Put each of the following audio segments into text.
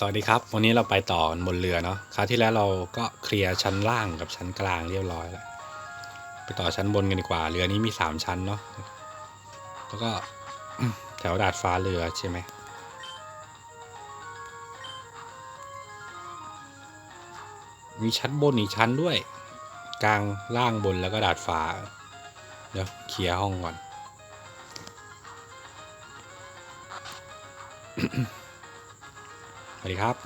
สวัสดีครับ วันนี้เราไปต่อบนเรือเนาะคราวที่แล้วเราก็เคลียร์ชั้นล่างกับชั้นกลางเรียบร้อยแล้วไปต่อชั้นบนกันดีกว่า เรือนี้มีสามชั้นเนาะแล้วก็แถวดาดฟ้าเรือใช่ไหมมีชั้นบนอีกชั้นด้วย กลางล่างบนแล้วก็ดาดฟ้าเดี๋ยวเคลียร์ห้องก่อน วัสดีครับ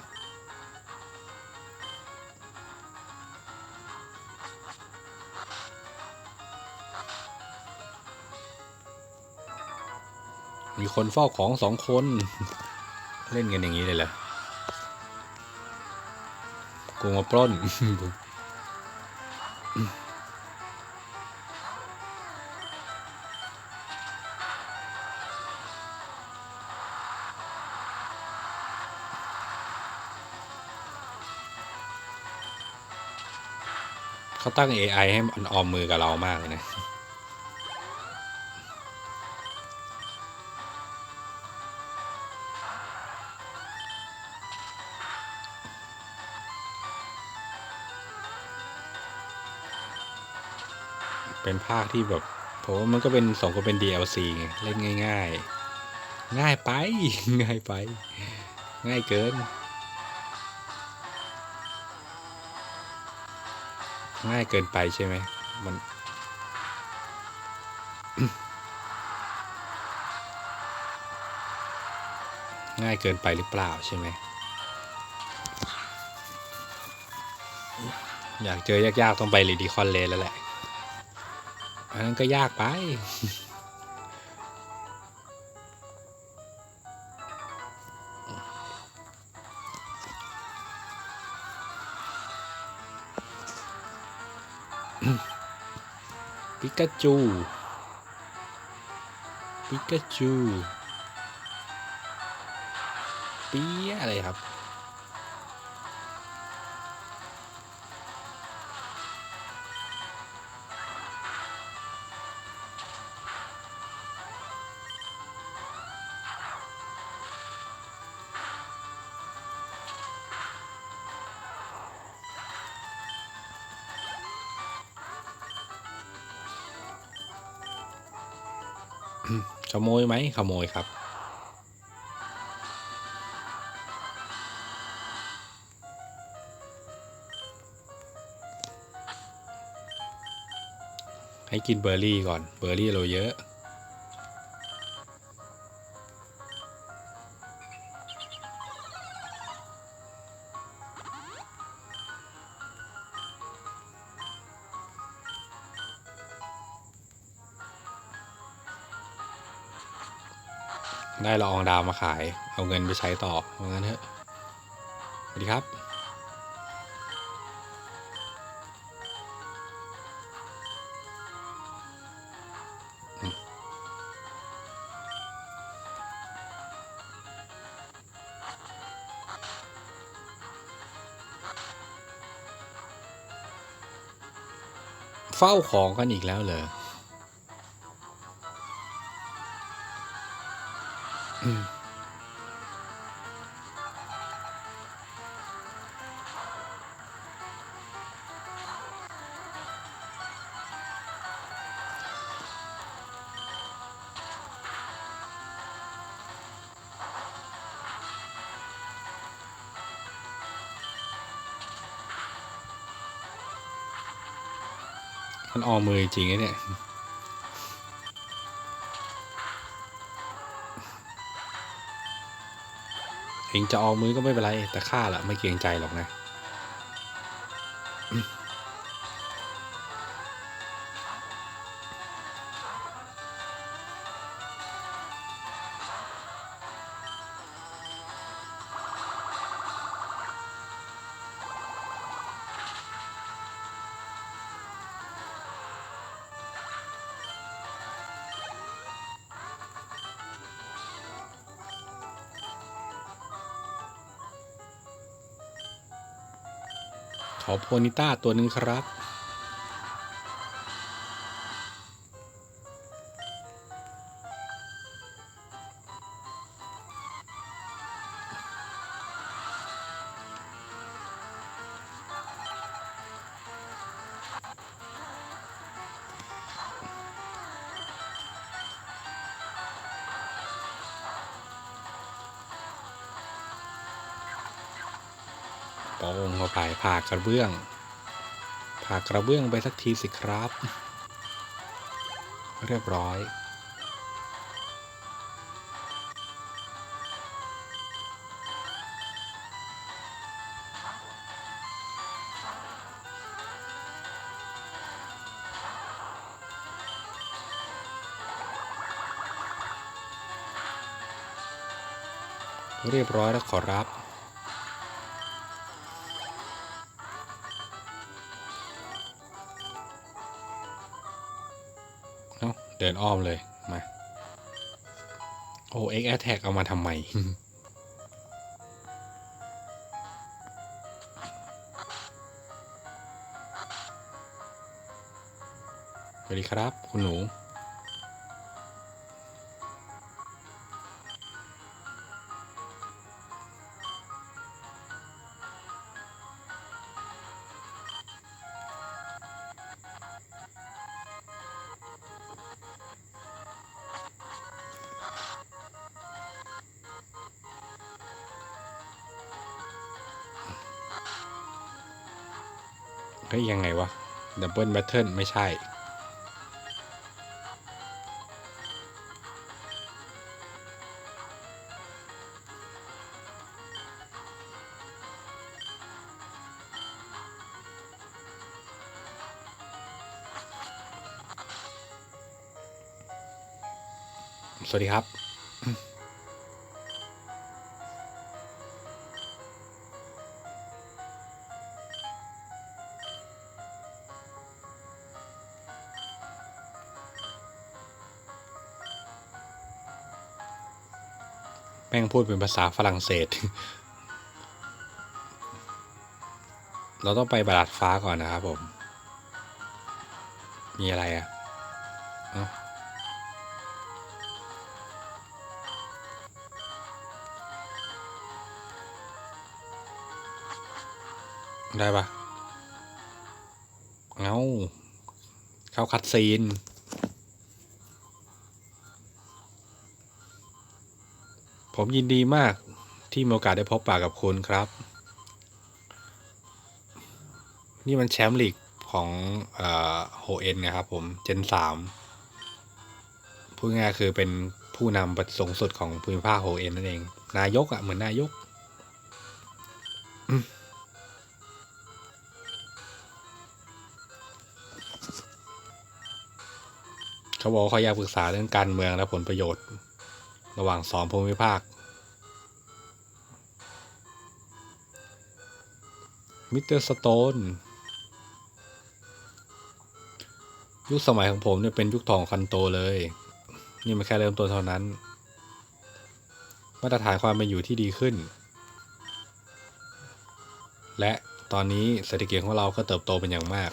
มีคนเฝ้าของสองคน เล่นกันอย่างนี้เลยเหรอกูมาปล้น เขาตั้ง AI ให้มันออมมือกับเรามากเลยนะเป็นภาคที่แบบผมว่ามันก็เป็นสองก็เป็น DLC ไงเล่นง่าย ๆ ง่ายไป ง่ายไป ง่ายเกิน ง่ายเกินไปใช่ไหมมันง่ายเกินไปหรือเปล่าใช่ไหม อยากเจอยากๆต้องไปรีดีคอนเลนแล้วแหละ อันนั้นก็ยากไป กาจูปิกาจูปี๊ยอะไรครับ ขโมยไหมขโมยครับ ให้กินเบอร์รี่ก่อน เบอร์รี่เราเยอะ ดาวมาขาย เอาเงินไปใช้ต่อว่างั้นเถอะสวัสดีครับเฝ้าของกันอีกแล้วเหรอ มันออมมือ เองจะออกมือก็ไม่เป็นไร แต่ข้าละไม่เกรงใจหรอกนะ ขอโพนิต้าตัวหนึ่งครับ ป้งเข้าไปผ่ากระเบื้อง ผ่ากระเบื้องไปสักทีสิครับ เรียบร้อย เรียบร้อยแล้วขอรับ อ้อมเลย มา โอ้เอ็กแอทแทกเอามาทำไม สวัสดีครับ คุณหนู เฮ้ยยังไงวะดับเบิลแบทเทิลไม่ใช่ สวัสดีครับ ม่งพูดเป็นภาษาฝรั่งเศส เราต้องไปบาดฟ้าก่อนนะครับผม มีอะไรอะเอ้าได้ปะเอ้าเข้าคัดซีน ผมยินดีมากที่มีโอกาสได้พบปะกับคุณครับ นี่มันแชมป์ลีกของโฮเอ็นนะครับผมเจนสามพูดง่ายคือเป็นผู้นำประสูงสุดของภูมิภาคโฮเอ็นนั่นเอง นายกอะ่ะเหมือนนายก เขาบอกว่าเขาอยากปรึกษาเรื่องการเมืองและผลประโยชน์ ระหว่างสองภูมิภาค มิสเตอร์สโตน ยุคสมัยของผมเนี่ยเป็นยุคทองคันโตเลย นี่มันแค่เริ่มต้นเท่านั้น มาตรฐานความเป็นอยู่ที่ดีขึ้น และตอนนี้เศรษฐกิจของเราก็เติบโตเป็นอย่างมาก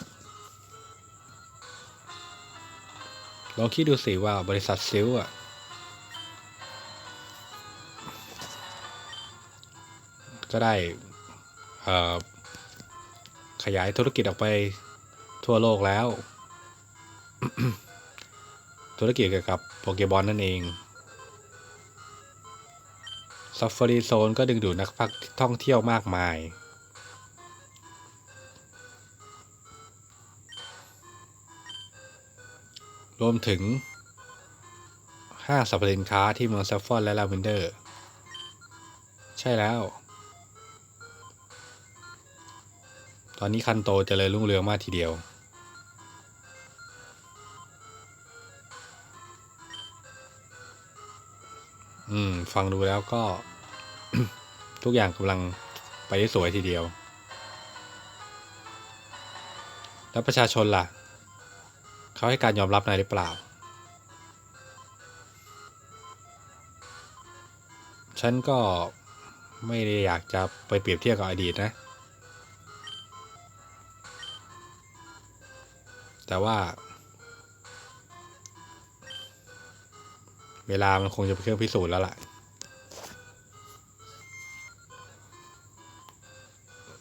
ลองคิดดูสิว่าบริษัทซิลอะ ก็ได้ขยายธุรกิจออกไปทั่วโลกแล้ว ธุรกิจเกี่ยวกับโปเกบอลนั่นเองซัฟฟารีโซนก็ดึงดูดนักพักท่องเที่ยวมากมาย รวมถึงห้างสรรพสินค้าที่เมืองซัฟฟอนและลาเวนเดอร์ ใช่แล้ว ตอนนี้คันโตเจริญรุ่งเรืองมากทีเดียว อืม ฟังดูแล้วก็ ทุกอย่างกำลังไปได้สวยทีเดียว แล้วประชาชนล่ะ เขาให้การยอมรับนายหรือเปล่า ฉันก็ไม่ได้อยากจะไปเปรียบเทียบกับอดีตนะ แต่ว่า เวลามันคงจะเป็นเครื่องพิสูจน์แล้วล่ะ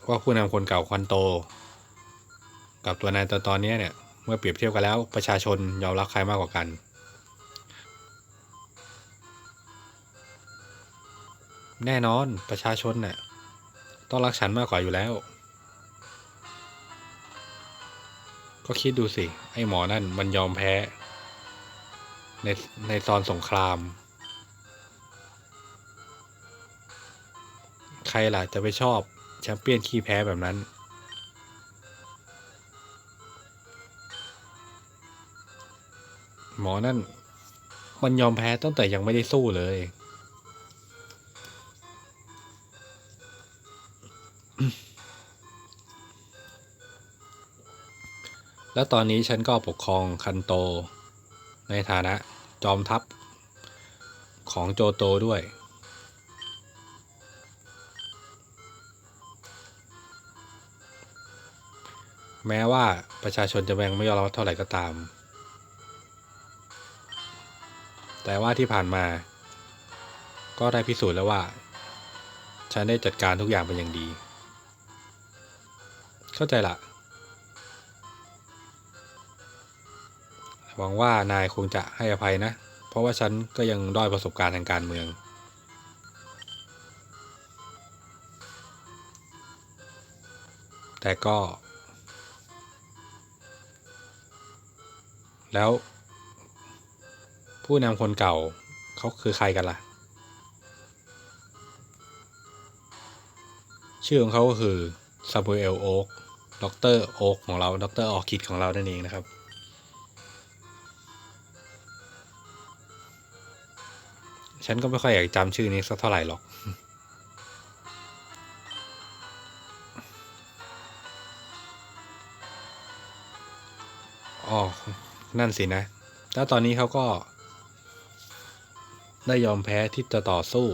ว่าผู้นำคนเก่าควันโต กับตัวนายตอนตอนนี้เนี่ย เมื่อเปรียบเทียบกันแล้วประชาชนยอมรับใครมากกว่ากันแน่นอนประชาชนน่ะต้องรักฉันมากกว่าอยู่แล้ว ก็คิดดูสิ ไอ้หมอนั่นมันยอมแพ้ ในในตอนสงคราม ใครล่ะจะไปชอบแชมเปี้ยนขี้แพ้แบบนั้น หมอนั่น มันยอมแพ้ตั้งแต่ยังไม่ได้สู้เลย แล้วตอนนี้ฉันก็ปกครองคันโต ในฐานะจอมทัพของโจโตด้วย แม้ว่าประชาชนจะแบ่งไม่ยอมรับเท่าไหร่ก็ตาม แต่ว่าที่ผ่านมา ก็ได้พิสูจน์แล้วว่า ฉันได้จัดการทุกอย่างเป็นอย่างดี เข้าใจละ หวังว่านายคงจะให้อภัยนะ เพราะว่าฉันก็ยังด้อยประสบการณ์ทางการเมือง แต่ก็ แล้ว ผู้นำคนเก่าเขาคือใครกันล่ะ ชื่อของเขาก็คือซามูเอลโอ๊กด็อกเตอร์โอ๊กของเราด็อกเตอร์ออคิดของเรานั่นเองนะครับ ฉันก็ไม่ค่อยอยากจำชื่อนี้สักเท่าไหร่หรอก อ๋อ นั่นสินะ แล้วตอนนี้เขาก็ ได้ยอมแพ้ที่จะต่อสู้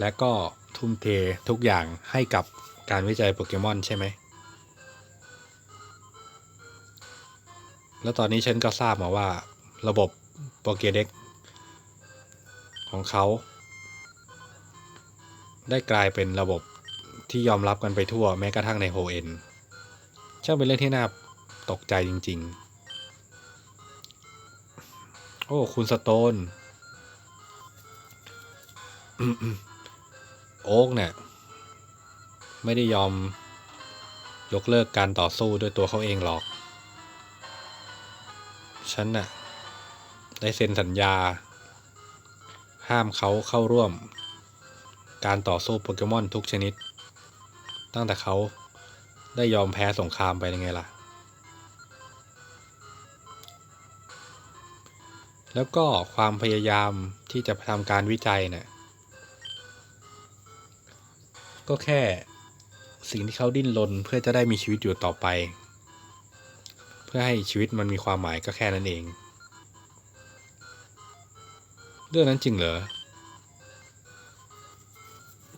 และก็ทุ่มเททุกอย่างให้กับการวิจัยโปเกมอนใช่ไหม แล้วตอนนี้ฉันก็ทราบมาว่า ระบบโปเกเด็กของเขา ได้กลายเป็นระบบที่ยอมรับกันไปทั่วแม้กระทั่งในโฮเอ็นช่างเป็นเรื่องที่น่าตกใจจริง ๆ โอ้ คุณสโตน โอ๊กเนี่ย ไม่ได้ยอมยกเลิกการต่อสู้ด้วยตัวเขาเองหรอก ฉันน่ะได้เซ็นสัญญา ห้ามเขาเข้าร่วม การต่อสู้โปเกมอนทุกชนิด ตั้งแต่เขาได้ยอมแพ้สงครามไปยังไงล่ะ แล้วก็ความพยายามที่จะทำการวิจัยเนี่ยก็แค่สิ่งที่เขาดิ้นรนเพื่อจะได้มีชีวิตอยู่ต่อไป พื่อให้ชีวิตมันมีความหมายก็แค่นั้นเอง เรื่องนั้นจริงเหรอ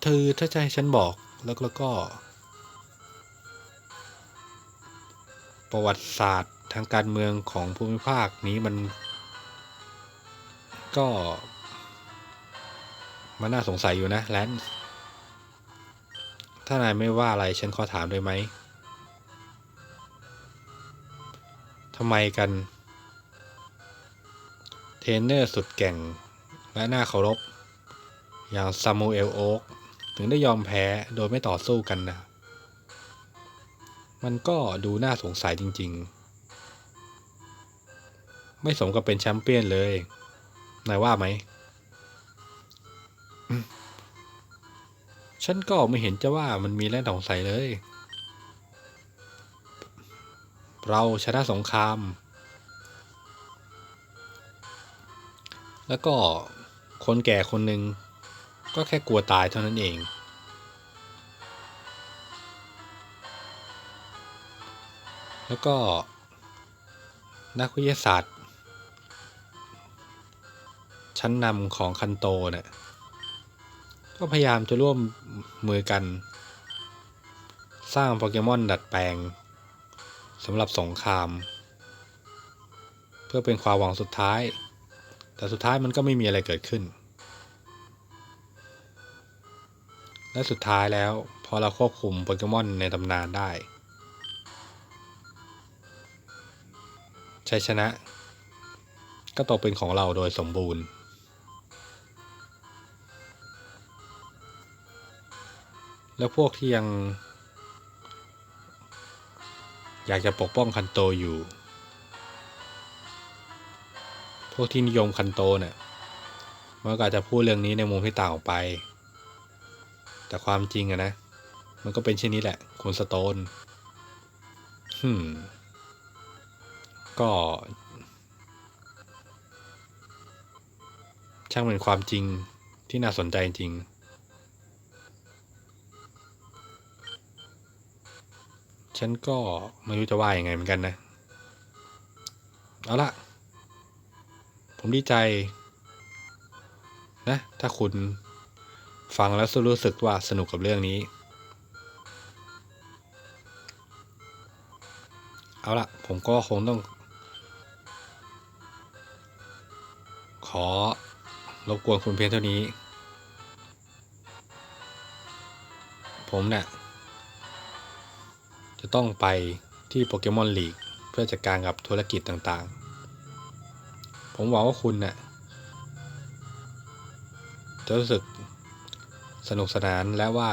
เธอถ้าจะให้ฉันบอกแล้วแล้วก็ ประวัติศาสตร์ทางการเมืองของภูมิภาคนี้มัน ก็ มันน่าสงสัยอยู่นะแลนถ้านายไม่ว่าอะไรฉันขอถามได้ไหม ทำไมกัน เทรนเนอร์สุดเก่งและน่าเคารพ อย่างซามูเอลโอ๊กถึงได้ยอมแพ้โดยไม่ต่อสู้กันนะ มันก็ดูน่าสงสัยจริง ๆ ไม่สมกับเป็นแชมเปี้ยนเลย นายว่าไหม ฉันก็ไม่เห็นจะว่ามันมีแรงสงสัยเลย เราชนะสงคราม แล้วก็คนแก่คนหนึ่งก็แค่กลัวตายเท่านั้นเอง แล้วก็นักวิทยาศาสตร์ ชั้นนำของคันโตเนี่ยก็พยายามจะร่วมมือกัน สร้างโปเกมอนดัดแปลง สำหรับสงคราม เพื่อเป็นความหวังสุดท้าย แต่สุดท้ายมันก็ไม่มีอะไรเกิดขึ้น และสุดท้ายแล้วพอเราควบคุมโปเกมอนในตำนานได้ ชัยชนะ ก็ตกเป็นของเราโดยสมบูรณ์และพวกที่ยัง อยากจะปกป้องคันโตอยู่ พวกที่นิยมคันโตเนี่ยมันก็อาจจะพูดเรื่องนี้ในมุมที่ต่างออกไป แต่ความจริงอะนะ มันก็เป็นเช่นนี้แหละ คุณสโตนฮึมก็ช่างเป็นความจริงที่น่าสนใจจริง ฉันก็ไม่รู้จะว่ายังไงเหมือนกันนะ เอาละผมดีใจ นะ ถ้าคุณฟังแล้วรู้สึกว่าสนุกกับเรื่องนี้ เอาละผมก็คงต้อง ขอรบกวนคุณเพียงเท่านี้ ผมเนี่ย จะต้องไปที่โปเกมอนลีกเพื่อจัดการกับธุรกิจต่างๆ ผมหวังว่าคุณนี่ยจะรู้สึกสนุกสนานและว่า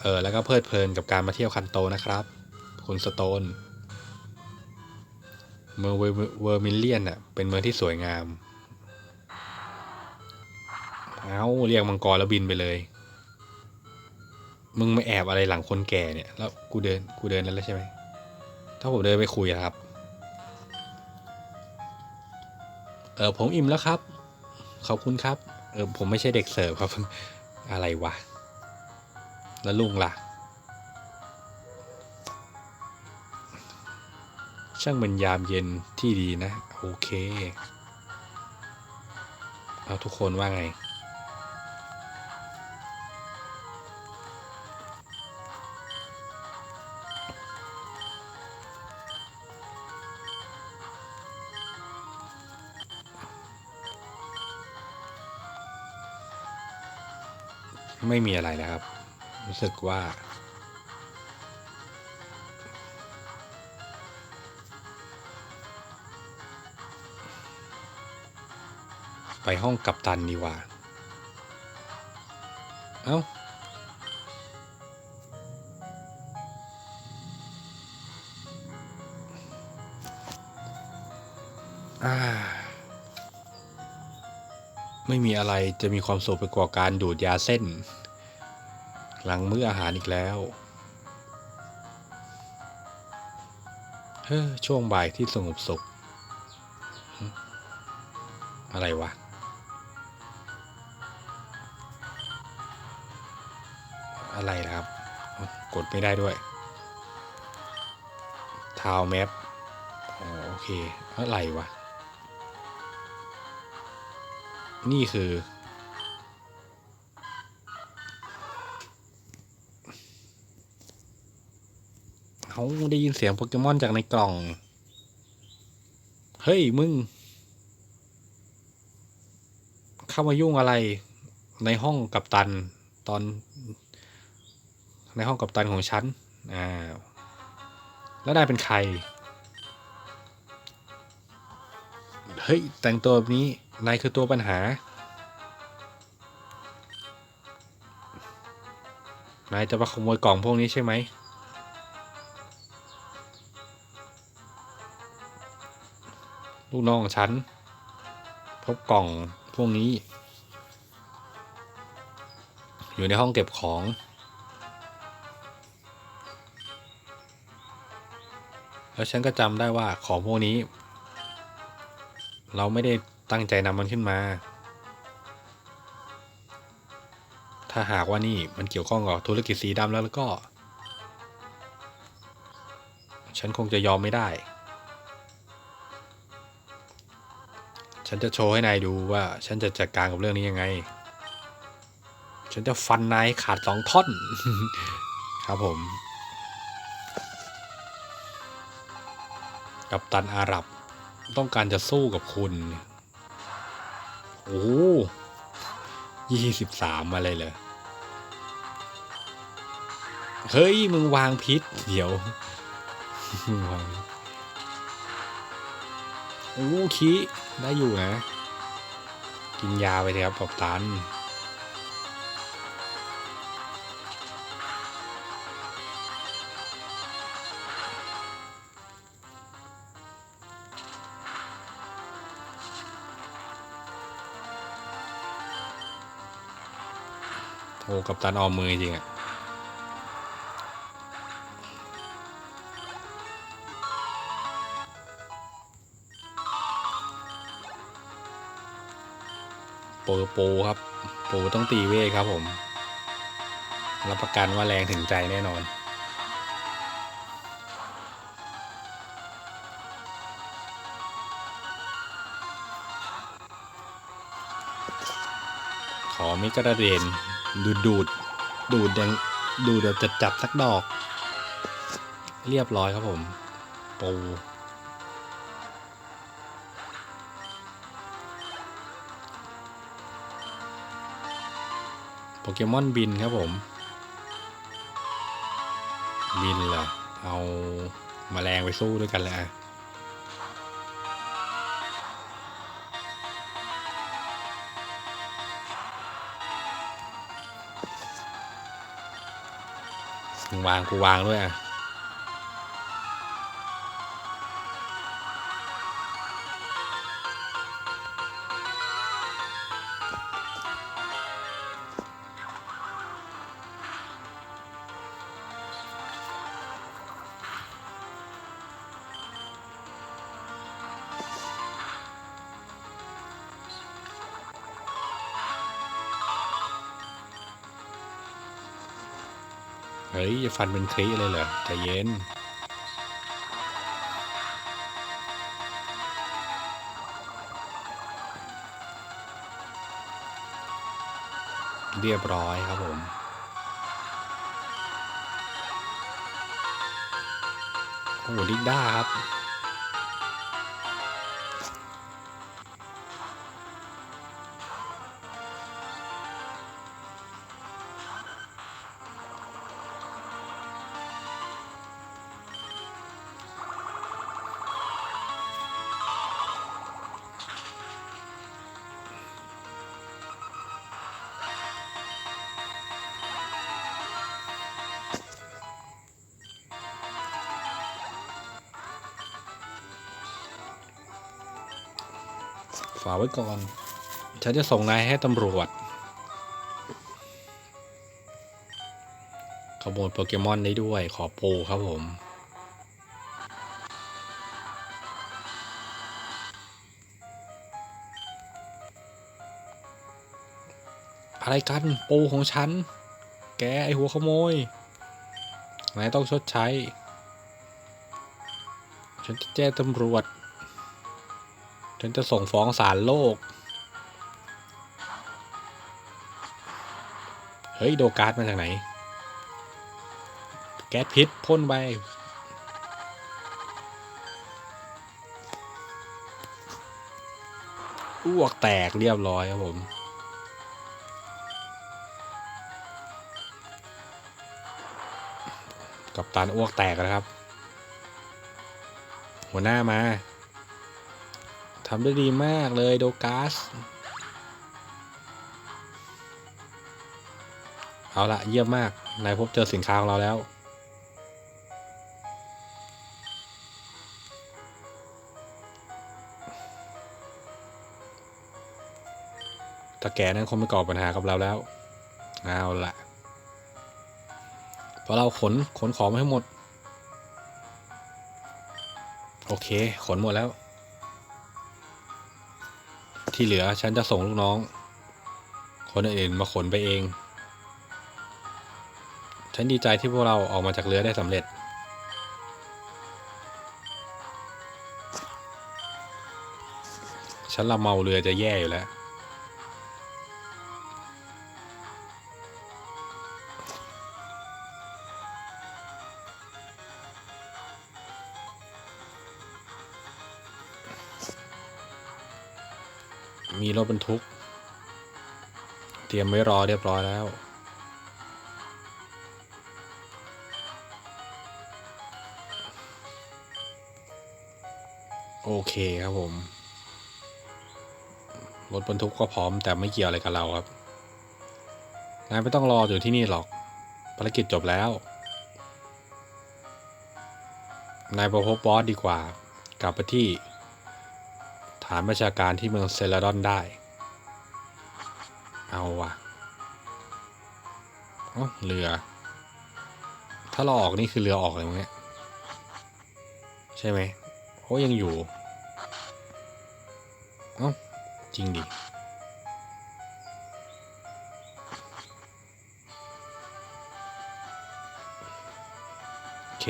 เออแล้วก็เพลิดเพลินกับการมาเที่ยวคันโตนะครับ คุณสโตน เมืองเวอร์มิลเลียนอะเป็นเมืองที่สวยงาม เอาเรียกมังกรแล้วบินไปเลย มึงไม่แอบอะไรหลังคนแก่เนี่ยแล้วกูเดินกูเดินนั้นแล้วใช่ไหมถ้าผมเดินไปคุยอะครับ เออผมอิ่มแล้วครับ ขอบคุณครับ เออผมไม่ใช่เด็กเสิร์ฟครับ อะไรวะ แล้วลุงล่ะ ช่างเป็นยามเย็นที่ดีนะ โอเค เอาทุกคนว่าไง ไม่มีอะไรนะครับ รู้สึกว่า ไปห้องกัปตันดีกว่า เอ้าอ่า ไม่มีอะไรจะมีความสุขไปกว่าการดูดยาเส้น หลังมื้ออาหารอีกแล้ว เฮ้อช่วงบ่ายที่สงบสุข อะไรวะ อะไรนะครับ กดไม่ได้ด้วย ทาวแมปโอเค อะไรวะ นี่คือ เขาได้ยินเสียงโปเกมอนจากในกล่อง เฮ้ย มึง เข้ามายุ่งอะไรในห้องกัปตันตอน ในห้องกัปตันของฉัน อ่า แล้วนายเป็นใคร เฮ้ย แต่งตัวแบบนี้ นายคือตัวปัญหานายจะมาขโมยกล่องพวกนี้ใช่ไหม ลูกน้องของฉัน พบกล่องพวกนี้ อยู่ในห้องเก็บของ แล้วฉันก็จำได้ว่าของพวกนี้ เราไม่ได้ ตั้งใจนำมันขึ้นมา ถ้าหากว่านี่มันเกี่ยวข้องกับธุรกิจสีดำแล้วแล้วก็ ฉันคงจะยอมไม่ได้ ฉันจะโชว์ให้นายดูว่า ฉันจะจัดการกับเรื่องนี้ยังไง ฉันจะฟันนายขาดสองท่อน ครับผมกับตันอาหรับต้องการจะสู้กับคุณ โอ้ยี่สิบสามมาเลยเลย เฮ้ย มึงวางพิษ เดี๋ยวมึงวางโอ้คีได้อยู่นะ กินยาไปเถอะครับกับตัน โอ้กับตันออมมือจริงอะโปรโปรครับ โปรต้องตีเวทครับผม รับประกันว่าแรงถึงใจแน่นอนขอไมิกระเด็น ดูดดูดดูดยังดูดแบบจัดจัดๆสักดอก เรียบร้อยครับผมปูโปเกมอนบินครับผม บินเหรอเอามาแมลงไปสู้ด้วยกันเลยอะ วางกูวางด้วยอะ ฮ้ยจะฟันเป็นคลีเลยเหรอใจเย็น เรียบร้อยครับผมโอ้โหลิกด้าครับ ฝากไว้ก่อน ฉันจะส่งนายให้ตำรวจ ขโมยโปเกมอนได้ด้วย ขอปูครับผม อะไรกันปูของฉัน แกไอหัวขโมย นายต้องชดใช้ ฉันจะแจ้งตำรวจ ฉันจะส่งฟ้องศาลโลก เฮ้ย โดกาดมาจากไหน แก๊สพิษพ่นไป อ้วกแตกเรียบร้อยครับผมกับตันอ้วกแตกแล้วครับ หัวหน้ามา ทำได้ดีมากเลยโดกัสเอาละเยี่ยมมาก นายพบเจอสินค้าของเราแล้ว ตะแกนั้นคงไม่ก่อปัญหากับเราแล้ว เอาละเพราะเราขนขนของมาให้หมด โอเค ขนหมดแล้ว ที่เหลือฉันจะส่งลูกน้อง คนอื่นๆมาขนไปเอง ฉันดีใจที่พวกเราออกมาจากเรือได้สำเร็จ ฉันละเมาเรือจะแย่อยู่แล้ว รถบรรทุก เตรียมไว้รอเรียบร้อยแล้ว โอเคครับผม รถบรรทุกก็พร้อมแต่ไม่เกี่ยวอะไรกับเราครับนายไม่ต้องรออยู่ที่นี่หรอก ภารกิจจบแล้ว นายไปพบบอสดีกว่า กลับไปที่ ฐานประชาการที่เมืองเซลาดอนได้ เอาว่ะอ๋อเรือ ถ้าเราออกนี่คือเรือออกเลยมั้งเนี่ยใช่ไหมโอ้ยังอยู่ เอ้าจริงดิโอเค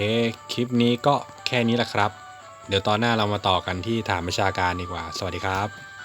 คลิปนี้ก็แค่นี้แหละครับ เดี๋ยวตอนหน้าเรามาต่อกันที่ฐานประชาการดีกว่า สวัสดีครับ